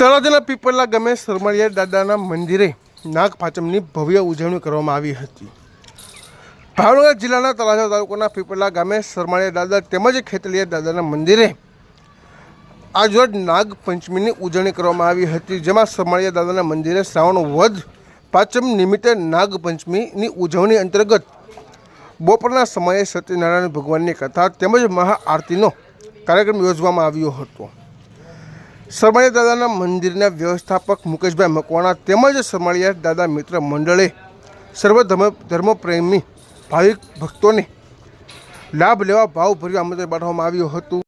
તળાજાના પીપળલા ગમે સરમળિયા દાદાના મંદિરે નાગપાંચમની ભવ્ય ઉજવણી કરવામાં આવી હતી. ભાવનગર જિલ્લાના તળાજા તાલુકાના પીપળા ગામે સરમાળિયા દાદા તેમજ ખેતલિયા દાદાના મંદિરે આજરોજ નાગપંચમીની ઉજવણી કરવામાં આવી હતી, જેમાં સરમાળિયા દાદાના મંદિરે શ્રાવણ વધ પાંચમ નિમિત્તે નાગપંચમીની ઉજવણી અંતર્ગત બપોરના સમયે સત્યનારાયણ ભગવાનની કથા તેમજ મહાઆરતીનો કાર્યક્રમ યોજવામાં આવ્યો હતો. સરમાળિયા દાદાના મંદિરના વ્યવસ્થાપક મુકેશભાઈ મકવાણા તેમજ સરમાળિયા દાદા મિત્ર મંડળે સર્વ ધર્મ ધર્મપ્રેમી ભાવિક ભક્તોને લાભ લેવા ભાવભર્યું આમંત્રણ પાઠવવામાં આવ્યું હતું.